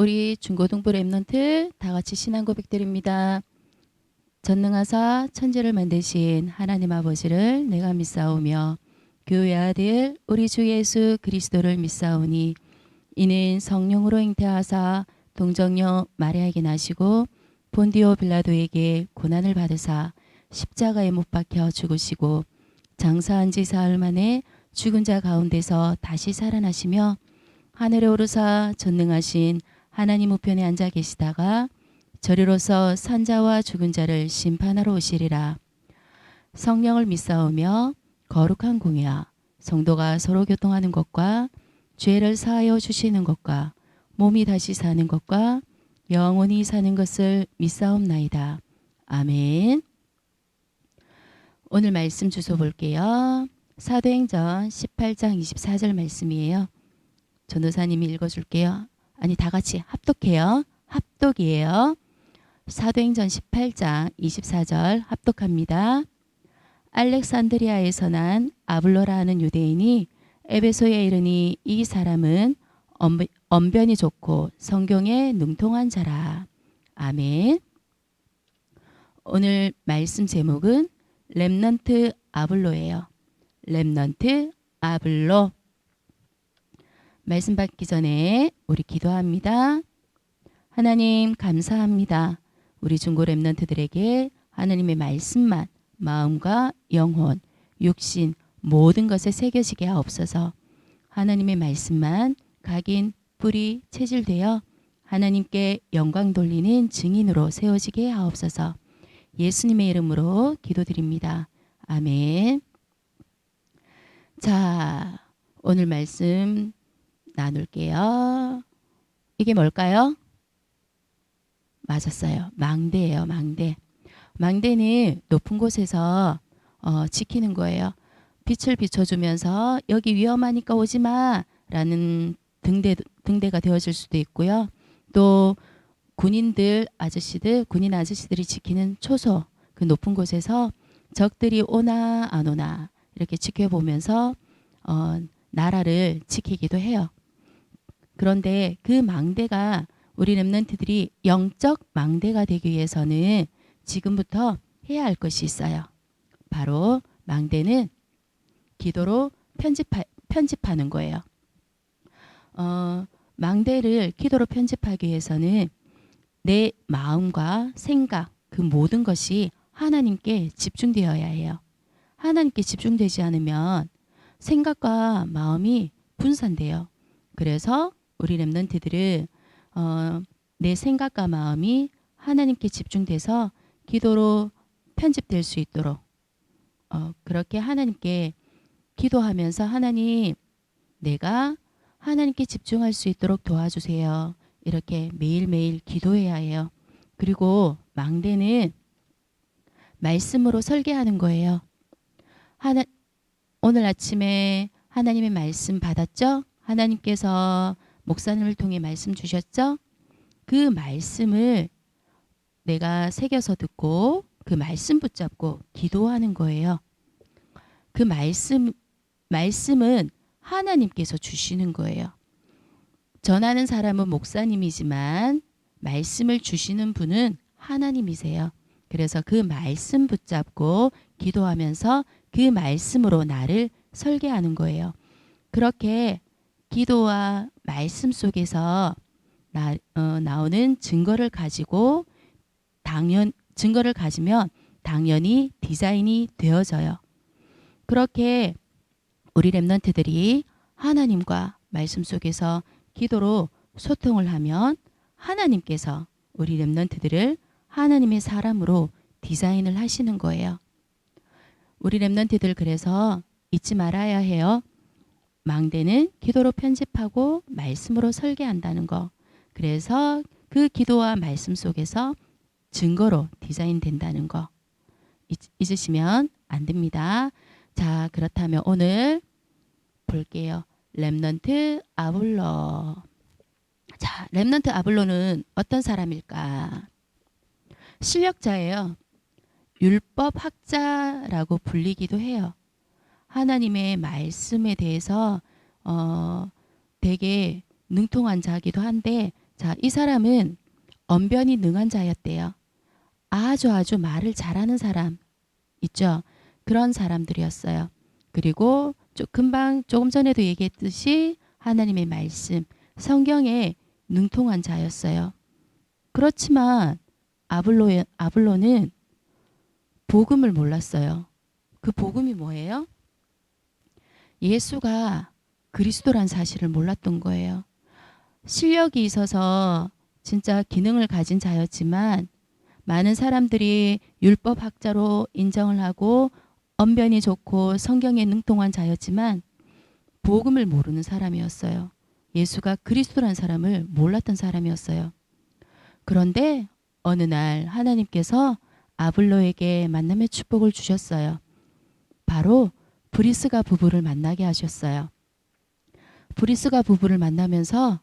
우리 중고등부 랩런트 다 같이 신앙 고백드립니다. 전능하사 천지를 만드신 하나님 아버지를 내가 믿사오며 교회 아들 우리 주 예수 그리스도를 믿사오니 이는 성령으로 잉태하사 동정녀 마리아에게 나시고 본디오 빌라도에게 고난을 받으사 십자가에 못 박혀 죽으시고 장사한 지 사흘 만에 죽은 자 가운데서 다시 살아나시며 하늘에 오르사 전능하신 하나님 우편에 앉아 계시다가 저리로서 산자와 죽은 자를 심판하러 오시리라. 성령을 믿사오며 거룩한 공야 성도가 서로 교통하는 것과 죄를 사하여 주시는 것과 몸이 다시 사는 것과 영원히 사는 것을 믿사옵나이다. 아멘. 오늘 말씀 주소 볼게요. 사도행전 18장 24절 말씀이에요. 전도사님이 읽어줄게요. 아니 다 같이 합독해요. 합독이에요. 사도행전 18장 24절 합독합니다. 알렉산드리아에서 난 아블로라 하는 유대인이 에베소에 이르니 이 사람은 언- 언변이 좋고 성경에 능통한 자라. 아멘. 오늘 말씀 제목은 렘넌트 아블로예요. 렘넌트 아블로. 말씀 받기 전에 우리 기도합니다. 하나님 감사합니다. 우리 중고 렘넌트들에게 하나님의 말씀만 마음과 영혼, 육신 모든 것에 새겨지게 하옵소서. 하나님의 말씀만 각인 뿌리 체질되어 하나님께 영광 돌리는 증인으로 세워지게 하옵소서. 예수님의 이름으로 기도드립니다. 아멘. 자, 오늘 말씀 나눌게요. 이게 뭘까요? 맞았어요. 망대예요. 망대. 망대는 높은 곳에서 어, 지키는 거예요. 빛을 비춰주면서 여기 위험하니까 오지 마라는 등대 등대가 되어질 수도 있고요. 또 군인들 아저씨들 군인 아저씨들이 지키는 초소 그 높은 곳에서 적들이 오나 안 오나 이렇게 지켜보면서 어, 나라를 지키기도 해요. 그런데 그 망대가 우리 렘넌트들이 영적 망대가 되기 위해서는 지금부터 해야 할 것이 있어요. 바로 망대는 기도로 편집하, 편집하는 거예요. 어, 망대를 기도로 편집하기 위해서는 내 마음과 생각 그 모든 것이 하나님께 집중되어야 해요. 하나님께 집중되지 않으면 생각과 마음이 분산돼요. 그래서 우리 렘넌트들은 어, 내 생각과 마음이 하나님께 집중돼서 기도로 편집될 수 있도록 어, 그렇게 하나님께 기도하면서 하나님 내가 하나님께 집중할 수 있도록 도와주세요. 이렇게 매일매일 기도해야 해요. 그리고 망대는 말씀으로 설계하는 거예요. 하나, 오늘 아침에 하나님의 말씀 받았죠? 하나님께서 목사님을 통해 말씀 주셨죠? 그 말씀을 내가 새겨서 듣고 그 말씀 붙잡고 기도하는 거예요. 그 말씀, 말씀은 하나님께서 주시는 거예요. 전하는 사람은 목사님이지만 말씀을 주시는 분은 하나님이세요. 그래서 그 말씀 붙잡고 기도하면서 그 말씀으로 나를 설계하는 거예요. 그렇게 기도와 말씀 속에서 나, 어, 나오는 증거를 가지고 당연 증거를 가지면 당연히 디자인이 되어져요. 그렇게 우리 렘넌트들이 하나님과 말씀 속에서 기도로 소통을 하면 하나님께서 우리 렘넌트들을 하나님의 사람으로 디자인을 하시는 거예요. 우리 렘넌트들 그래서 잊지 말아야 해요. 망대는 기도로 편집하고 말씀으로 설계한다는 거. 그래서 그 기도와 말씀 속에서 증거로 디자인 된다는 거. 잊, 잊으시면 안 됩니다. 자, 그렇다면 오늘 볼게요. 렘넌트 아블로. 자, 렘넌트 아블로는 어떤 사람일까? 실력자예요. 율법 학자라고 불리기도 해요. 하나님의 말씀에 대해서 어 되게 능통한 자기도 한데 자, 이 사람은 언변이 능한 자였대요. 아주 아주 말을 잘하는 사람 있죠. 그런 사람들이었어요. 그리고 좀 금방 조금 전에도 얘기했듯이 하나님의 말씀, 성경에 능통한 자였어요. 그렇지만 아블로 아블로는 복음을 몰랐어요. 그 복음이 뭐예요? 예수가 그리스도란 사실을 몰랐던 거예요. 실력이 있어서 진짜 기능을 가진 자였지만 많은 사람들이 율법 학자로 인정을 하고 언변이 좋고 성경에 능통한 자였지만 복음을 모르는 사람이었어요. 예수가 그리스도란 사람을 몰랐던 사람이었어요. 그런데 어느 날 하나님께서 아블로에게 만남의 축복을 주셨어요. 바로 브리스가 부부를 만나게 하셨어요. 브리스가 부부를 만나면서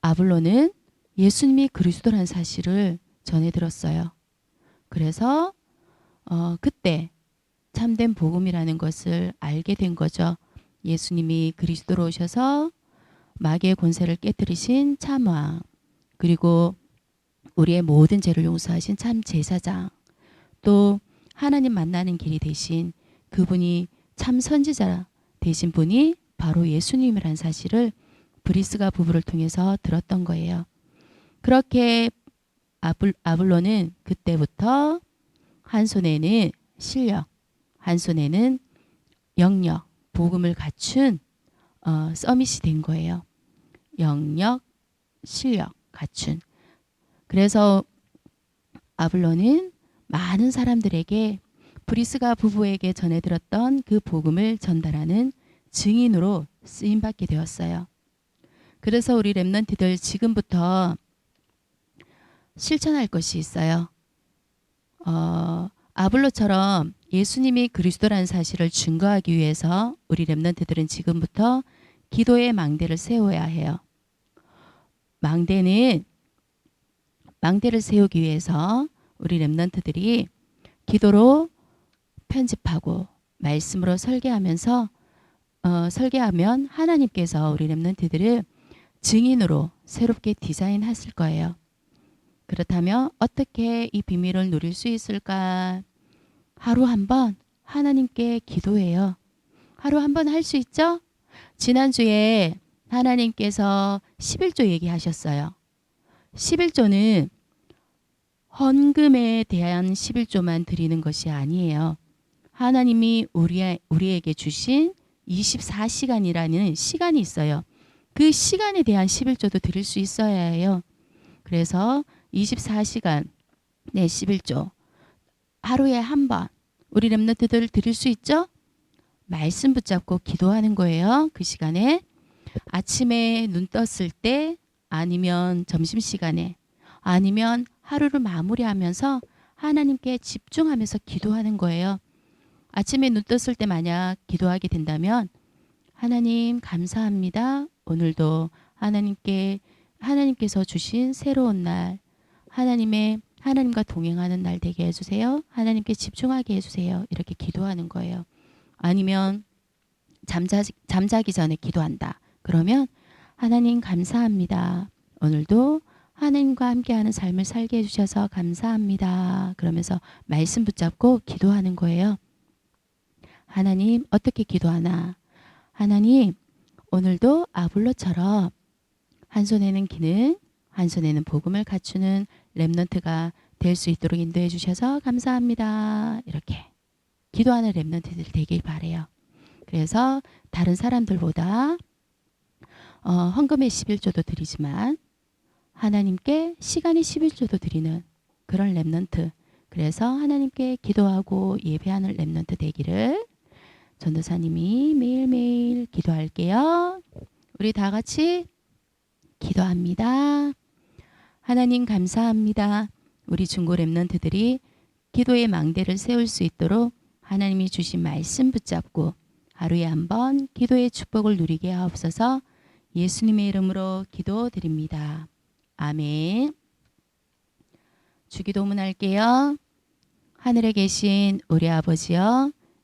아블로는 예수님이 그리스도라는 사실을 전해 들었어요. 그래서 어, 그때 참된 복음이라는 것을 알게 된 거죠. 예수님이 그리스도로 오셔서 마귀의 권세를 깨뜨리신 참왕 그리고 우리의 모든 죄를 용서하신 참 제사장 또 하나님 만나는 길이 되신 그분이 참 선지자 되신 분이 바로 예수님이라는 사실을 브리스가 부부를 통해서 들었던 거예요. 그렇게 아블, 아블로는 그때부터 한 손에는 실력, 한 손에는 영역, 복음을 갖춘 어, 서밋이 된 거예요. 영역, 실력 갖춘. 그래서 아블로는 많은 사람들에게 브리스가 부부에게 전해들었던 그 복음을 전달하는 증인으로 쓰임 받게 되었어요. 그래서 우리 랩런트들 지금부터 실천할 것이 있어요. 어, 아블로처럼 예수님이 그리스도라는 사실을 증거하기 위해서 우리 랩런트들은 지금부터 기도의 망대를 세워야 해요. 망대는 망대를 세우기 위해서 우리 랩런트들이 기도로 편집하고 말씀으로 설계하면서 어, 설계하면 하나님께서 우리 랩런트들을 증인으로 새롭게 디자인하실 거예요. 그렇다면 어떻게 이 비밀을 누릴 수 있을까? 하루 한 번 하나님께 기도해요. 하루 한 번 할 수 있죠? 지난주에 하나님께서 11조 얘기하셨어요. 11조는 헌금에 대한 11조만 드리는 것이 아니에요. 하나님이 우리, 우리에게 주신 24시간이라는 시간이 있어요. 그 시간에 대한 11조도 드릴 수 있어야 해요. 그래서 24시간 네 11조 하루에 한 번 우리 랩너트들 드릴 수 있죠? 말씀 붙잡고 기도하는 거예요. 그 시간에 아침에 눈 떴을 때 아니면 점심시간에 아니면 하루를 마무리하면서 하나님께 집중하면서 기도하는 거예요. 아침에 눈 떴을 때 만약 기도하게 된다면 하나님 감사합니다. 오늘도 하나님께 하나님께서 주신 새로운 날 하나님의 하나님과 동행하는 날 되게 해주세요. 하나님께 집중하게 해주세요. 이렇게 기도하는 거예요. 아니면 잠자, 잠자기 전에 기도한다. 그러면 하나님 감사합니다. 오늘도 하나님과 함께하는 삶을 살게 해주셔서 감사합니다. 그러면서 말씀 붙잡고 기도하는 거예요. 하나님 어떻게 기도하나? 하나님 오늘도 아블로처럼 한 손에는 기능, 한 손에는 복음을 갖추는 랩넌트가 될 수 있도록 인도해 주셔서 감사합니다. 이렇게 기도하는 랩넌트들 되길 바래요. 그래서 다른 사람들보다 어, 헌금의 11조도 드리지만 하나님께 시간의 11조도 드리는 그런 랩넌트 그래서 하나님께 기도하고 예배하는 랩넌트 되기를 전도사님이 매일매일 기도할게요. 우리 다 같이 기도합니다. 하나님 감사합니다. 우리 중고 랩런트들이 기도의 망대를 세울 수 있도록 하나님이 주신 말씀 붙잡고 하루에 한 번 기도의 축복을 누리게 하옵소서 예수님의 이름으로 기도드립니다. 아멘. 주기도문 할게요. 하늘에 계신 우리 아버지여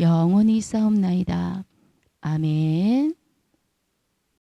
영원히 싸움나이다. 아멘